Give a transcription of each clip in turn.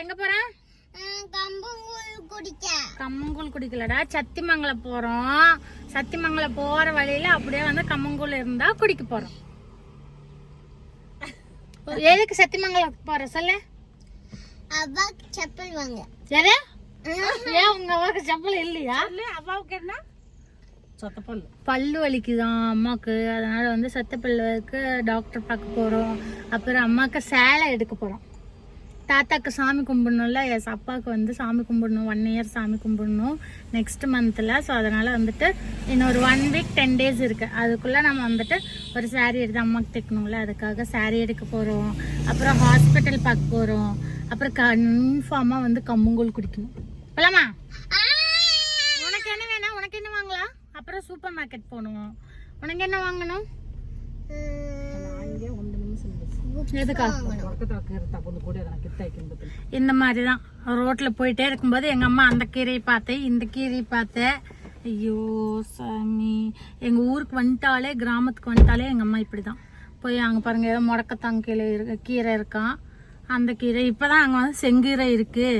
எங்க குடிக்க கம்மங்கூழ் குடிக்கலடா. சத்திமங்கலம் போறோம். சத்திமங்கலம் போற வழியில அப்படியே வந்து கம்மங்கூழ் இருந்தா குடிக்க போறோம். எதுக்கு சத்திமங்கலம் போற? சொல்லு. அப்பா செப்பல் வாங்க. யாரு ஏன் உங்க அம்மாவுக்கு செப்பல் இல்லையா? அம்மாவுக்கு என்ன? சொத்தப்பல் பல்லு வலிக்குதான் அம்மாவுக்கு அதனால வந்து சத்த பல்லுக்கு டாக்டர் பார்க்க போறோம். அப்புறம் அம்மாவுக்கு சேலை எடுக்க போறோம். தாத்தாக்கு சாமி கும்பிடணும்ல எஸ் அப்பாவுக்கு வந்து சாமி கும்பிடணும் ஒன் இயர் சாமி கும்பிடணும் நெக்ஸ்ட் மந்த்தில் ஸோ அதனால் வந்துட்டு இன்னொரு ஒன் வீக் டென் டேஸ் இருக்குது அதுக்குள்ளே நம்ம வந்துட்டு ஒரு saree எடுத்து அம்மாவுக்கு தைக்கணும்ல அதுக்காக saree எடுக்க போகிறோம் அப்புறம் ஹாஸ்பிட்டல் பார்க்க போகிறோம் அப்புறம் கன்ஃபார்மாக வந்து கம்மங்கூழ் குடிக்கணும். போலாமா? உனக்கு என்ன வேணும்? உனக்கு என்ன வாங்கலாம்? அப்புறம் சூப்பர் மார்க்கெட் போகணும். உனக்கு என்ன வாங்கணும்? இந்த மாதிரி தான் ரோட்டில் போயிட்டே இருக்கும்போது எங்கள் அம்மா அந்த கீரையை பார்த்தேன் இந்த கீரையை பார்த்தேன் ஐயோ சாமி. எங்கள் ஊருக்கு வந்துட்டாலே கிராமத்துக்கு வந்துட்டாலே எங்கள் அம்மா இப்படி தான் போய் அங்கே பாருங்கள் ஏதோ முடக்கத்தாங்க கீரை இருக்கு கீரை இருக்கான் அந்த கீரை இப்போ தான் அங்கே வந்து செங்கீரை இருக்குது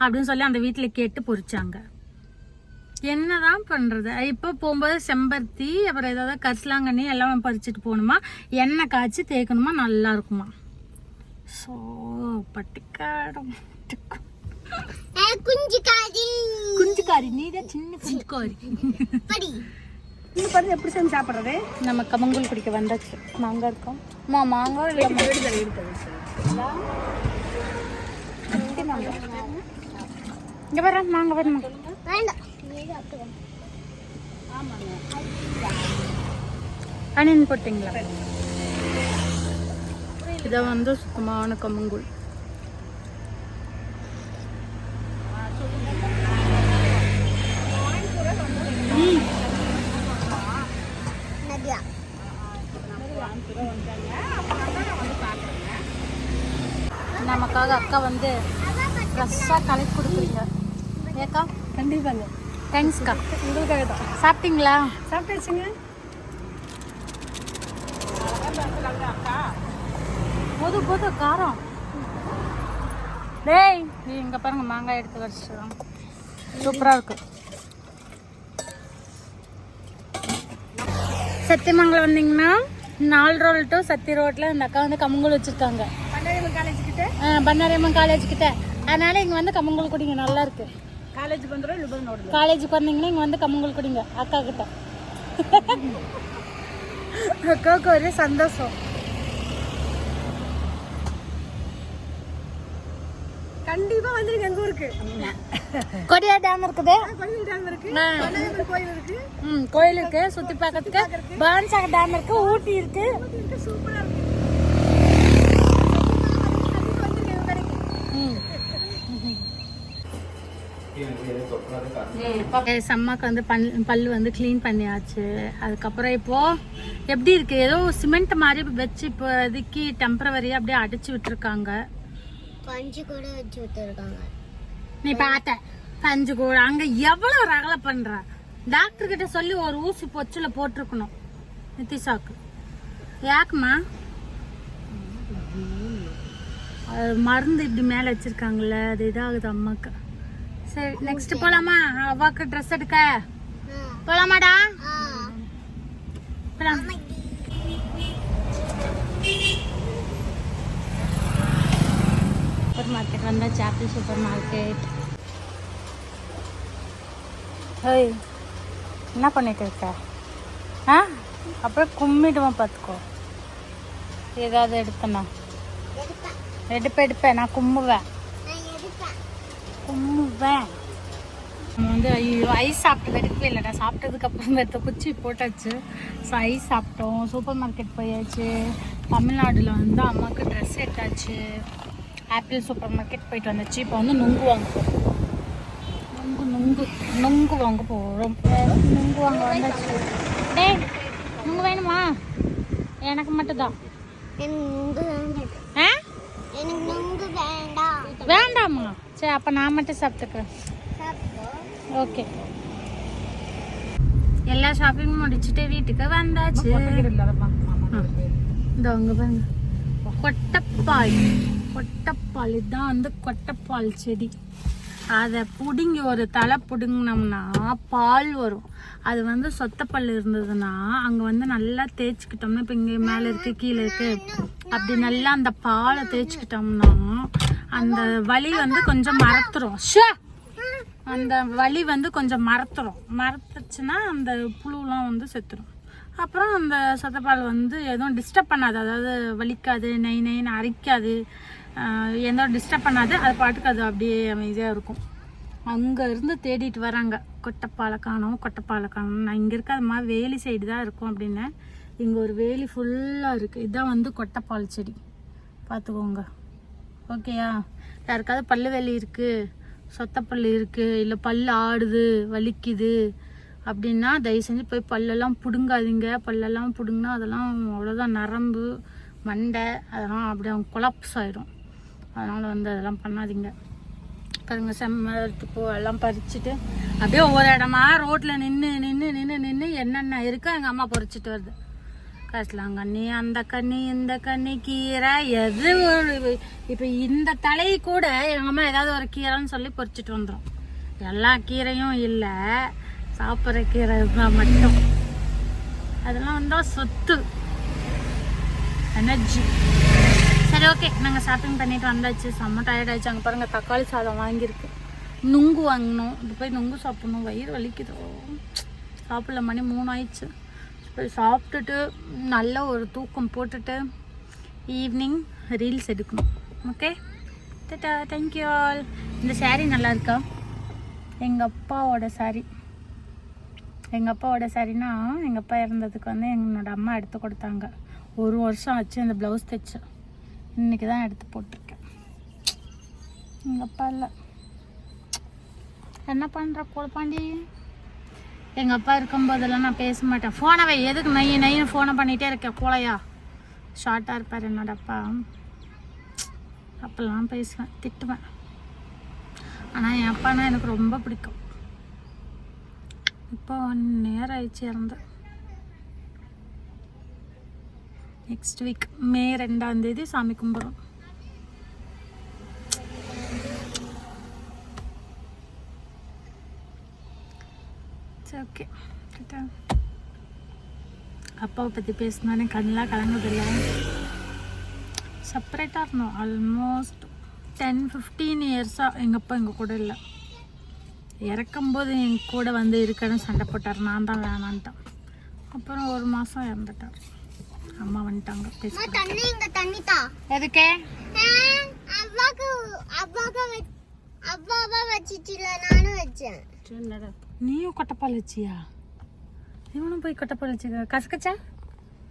அப்படின்னு சொல்லி அந்த வீட்டில் கேட்டு பொரிச்சாங்க என்னதான் பண்றது? இப்போ போகும்போது செம்பருத்தி அப்புறம் ஏதாவது கரிசலாங்கண்ணி எல்லாம் பறிச்சுட்டு போகணுமா? எண்ணெய் காய்ச்சி தேய்க்கணுமா? நல்லா இருக்குமா? ஸோ பட்டிக்காடம் குஞ்சு காதி குஞ்சுக்காரி. நீ தான் சின்ன குஞ்சுக்காரி. இந்த பண்ணி எப்படி செஞ்சு சாப்பிட்றது? நம்ம கமங்கூழ் குடிக்க வந்தாச்சு. மாங்காய் இருக்கோம். அம்மா மாங்காய் இல்லை இங்கே வர மாங்காய் வரணும் வேண்டாம். அணியன் போட்டிங்களா? இதை வந்து சுத்தமான கம்மங்கூழ் நமக்காக அக்கா வந்து ஃப்ரெஷ்ஷாக கலக்கி கொடுக்குறீங்க. ஏக்கா? கண்டிப்பாங்க. தேங்க்ஸ்க்கா உங்களுக்காக தான் சாப்பிட்டீங்களா? சாப்பிட்டாச்சுங்க. போது போது காரம். டேய் நீ இங்க பாருங்க மாங்காய் எடுத்து வச்சிடும் சூப்பரா இருக்கு. சத்தியமங்கலம் வந்தீங்கன்னா நாலு ரோல் டு சத்தி ரோட்ல இந்த அக்கா வந்து கம்மங்கூழ் வச்சிருக்காங்க. பண்டாரியம் காலேஜ் கிட்ட? ஆ, பண்ணாரியம்மன் காலேஜ் கிட்ட. அதனால இங்க வந்து கம்மங்கூழ் குடிங்க நல்லா இருக்கு. ಕಾಲೇಜ್ ಬಂದ್ರೆ ಇಲ್ಲಿ ಬಂದು ನೋಡಿದ್ವಿ காலேஜுக்கு வந்தீங்கன்னா இங்க வந்து கம்மங்கூழ் குடிங்க அக்கா கிட்ட அக்காவுக்கு ஒரே சந்தோஷம் கண்டிப்பா வந்துருங்க எங்க ஊருக்கு கொடியா டேம் இருக்குது பள்ளி டேம் இருக்கு ஆ. பண்டாரியம் கோயில் இருக்கு ம் கோயில் இருக்கு சுத்தி பார்க்கறதுக்கு பான்சாகர் டேம் இருக்கு ஊட்டி இருக்கு சூப்பரா இருக்கு அம்மாக்கு வந்து பல் பல்லு வந்து க்ளீன் பண்ணியாச்சு. அதுக்கப்புறம் இப்போ எப்படி இருக்கு? ஏதோ சிமெண்ட் மாதிரி வச்சு இப்போதைக்கு டெம்பரவரியா அப்படியே அடைச்சு விட்டுருக்காங்க. பஞ்சு கூட வச்சு விட்டுருக்காங்க. நீ பார்த்த? பஞ்சு கூட. அங்க எவ்வளவு ரகலை பண்ற? டாக்டர் கிட்ட சொல்லி ஒரு ஊசி பொச்சுல போட்டிருக்கணும். நிதிஷாக்கு யாக்குமா? மருந்து இப்படி மேல வச்சிருக்காங்கல்ல அது இதாகுது அம்மாக்கு. சரி நெக்ஸ்ட் போலாமா? அவாக்கு ட்ரெஸ் எடுக்க? போலாமாடா? போலாம். சூப்பர் மார்க்கெட் வந்தாச்சு ஆப்பிள் சூப்பர் மார்க்கெட் ஹேய் என்ன பண்ணிட்டு இருக்க? ஆ? அப்புறம் கும்மிடுவோம் பார்த்துக்கோ. ஏதாவது எடுத்தனா? எடுப்பேன் எடுப்பேன். நான் கும்முவேன். கும்முவேன். நம்ம வந்து ஐயோ ஐஸ் சாப்பிட்டு எடுக்கவே இல்லைடா சாப்பிட்டதுக்கு அப்புறம் எடுத்த குச்சி போட்டாச்சு. ஸோ ஐஸ் சாப்பிட்டோம். சூப்பர் மார்க்கெட் போயாச்சு. தமிழ்நாடுல வந்து அம்மாவுக்கு ட்ரெஸ் எடுத்தாச்சு. ஆப்பிள் சூப்பர் மார்க்கெட் போயிட்டு வந்தாச்சு. இப்போ வந்து நுங்கு வாங்க போகிறோம் நுங்கு நுங்கு நுங்கு வாங்க போகிறோம் நுங்கு வாங்க வந்தாச்சு. டேய் நுங்கு வேணுமா? எனக்கு மட்டும்தான். எனக்கு நுங்கு வேண்டாம். வேண்டாமா சரி அப்போ நான் மட்டும் சாப்பிட்டுக்கிறேன். ஓகே எல்லா ஷாப்பிங் முடிச்சுட்டு வீட்டுக்கு வந்தாச்சு. இந்த அங்க பாருங்க. கொட்டப்பால். கொட்டப்பால் இதுதான் வந்து கொட்டப்பால் செடி. அதை பிடுங்கி ஒரு தலை பிடுங்கினோம்னா பால் வரும். அது வந்து சொத்தப்பல் இருந்ததுன்னா அங்கே வந்து நல்லா தேய்ச்சிக்கிட்டோம்னா இப்போ இங்கே மேலே இருக்குது கீழே இருக்குது அப்படி நல்லா அந்த பாலை தேய்ச்சிக்கிட்டோம்னா அந்த வலி வந்து கொஞ்சம் மறத்துரும். அந்த வலி வந்து கொஞ்சம் மறத்துரும். மறத்துச்சுன்னா அந்த புழுலாம் வந்து செத்துரும். அப்புறம் அந்த சத்தப்பால் வந்து எதுவும் டிஸ்டர்ப் பண்ணாது. அதாவது வலிக்காது நெய் நெய்னு அரிக்காது. எந்த டிஸ்டர்ப் பண்ணாது. அது பாட்டுக்கு அது அப்படியே அமைதியாக இருக்கும். அங்கே இருந்து தேடிட்டு வராங்க. கொட்டைப்பாலை காணும் கொட்டைப்பாலை காணும் நான் இங்கே இருக்காதம்மா வேலி சைடு தான் இருக்கும் அப்படின்னேன் இங்கே ஒரு வேலி ஃபுல்லாக இருக்குது இதுதான் வந்து கொட்டைப்பால் செடி. பார்த்துக்கோங்க. ஓகேயா? யாருக்காவது பல்லு வலி இருக்குது சொத்தப்பல் இருக்குது இல்லை பல் ஆடுது வலிக்குது? அப்படின்னா தயவு செஞ்சு போய் பல்லெல்லாம் பிடுங்காதீங்க. பல்லெல்லாம் பிடுங்கினா அதெல்லாம் அவ்வளோதான் நரம்பு மண்டை அதெல்லாம் அப்படியே கொலாப்ஸ் ஆகிடும் அதனால் வந்து அதெல்லாம் பண்ணாதீங்க. பாருங்க செம்மரத்து பூ எல்லாம் பறிச்சுட்டு அப்படியே ஒவ்வொரு இடமா ரோட்டில் நின்று நின்று நின்று நின்று என்னென்ன இருக்கோ எங்கள் அம்மா பறிச்சிட்டு வருது. கசலாங்கண்ணி அந்த கண்ணி இந்த கண்ணி கீரை எது ஒரு இப்போ இந்த தலை கூட எங்கள் அம்மா ஏதாவது ஒரு கீரைன்னு சொல்லி பொறிச்சிட்டு வந்துடும் எல்லா கீரையும் இல்லை சாப்பிட்ற கீரை இருந்தால் மட்டும். அதெல்லாம் வந்தால் சொத்து. எனர்ஜி சரி ஓகே நாங்கள் ஷாப்பிங் பண்ணிட்டு வந்தாச்சு. செம்ம டயர்ட் ஆயிடுச்சு. அங்கே பாருங்கள் தக்காளி சாதம் வாங்கியிருக்கு. நுங்கு வாங்கினோம் இது போய் நுங்கு சாப்பிடணும். வயிறு வலிக்குதோ. சாப்பிடல மணி மூணு ஆயிடுச்சு போய் சாப்பிட்டுட்டு நல்ல ஒரு தூக்கம் போட்டுட்டு ஈவினிங் ரீல்ஸ் எடுக்கணும். Okay tata thank you all இந்த சாரீ நல்லா இருக்கா? எங்கள் அப்பாவோட saree. எங்கள் அப்பாவோட சாரினா எங்கள் அப்பா இறந்ததுக்கு வந்து என்னோட அம்மா எடுத்து கொடுத்தாங்க. ஒரு வருஷம் ஆச்சு இந்த ப்ளவுஸ் தைச்சேன் இன்றைக்கி தான் எடுத்து போட்டிருக்கேன். எங்கள் அப்பா இல்லை. என்ன பண்ணுற குழப்பாண்டி எங்கள் அப்பா இருக்கும்போதெல்லாம் நான் பேச மாட்டேன். ஃபோனை வை எதுக்கு? நைய நையன்னு ஃபோனை பண்ணிகிட்டே இருக்கேன். கோலையா ஷார்ட்டாக இருப்பார் என்னோட அப்பா. அப்போல்லாம் பேசுவேன் திட்டுவேன். ஆனால் என் அப்பானா எனக்கு ரொம்ப பிடிக்கும். இப்போ ஒன் நேரம் ஆயிடுச்சு இறந்து. நெக்ஸ்ட் வீக் மே ரெண்டாம் தேதி சாமி கும்பிட்றோம். சரி ஓகே அப்பாவை பற்றி பேசினானே கண்ணெலாம் கலங்குதில்ல செப்பரேட்டாக இருந்தோம். ஆல்மோஸ்ட் டென் ஃபிஃப்டீன் இயர்ஸாக எங்கள் அப்பா எங்கள் கூட இல்லை. இறக்கும்போது என் கூட வந்து இருக்கன்னு சண்டை போட்டார். நான் தான் வேணான்ட்டேன். அப்புறம் ஒரு மாதம் இறந்துட்டார். அம்மா வந்துட்டாங்க. பேச அம்மா, தண்ணி இங்க தண்ணி தா எதுக்கே அவ்வாக்கா அவ்வாவா வச்சிட்டில. நானும் வச்சேன். நீயும் கொட்டைப்பால் வச்சியா இவனும் போய் கொட்டைப்பால் வச்சுக்க கசக்கச்சா?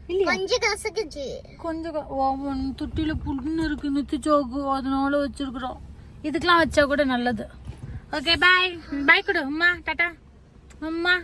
இல்லையா? கொஞ்சம் கசக்குச்சு. கொஞ்சம் ஓவன் தொட்டியில் புண்ணு இருக்கு நித்து சோக்கு அதனால வச்சிருக்கிறோம். இதுக்கெல்லாம் வச்சா கூட நல்லது. ஓகே பாய் பாய் கொடு. அம்மா டாட்டா. அம்மா.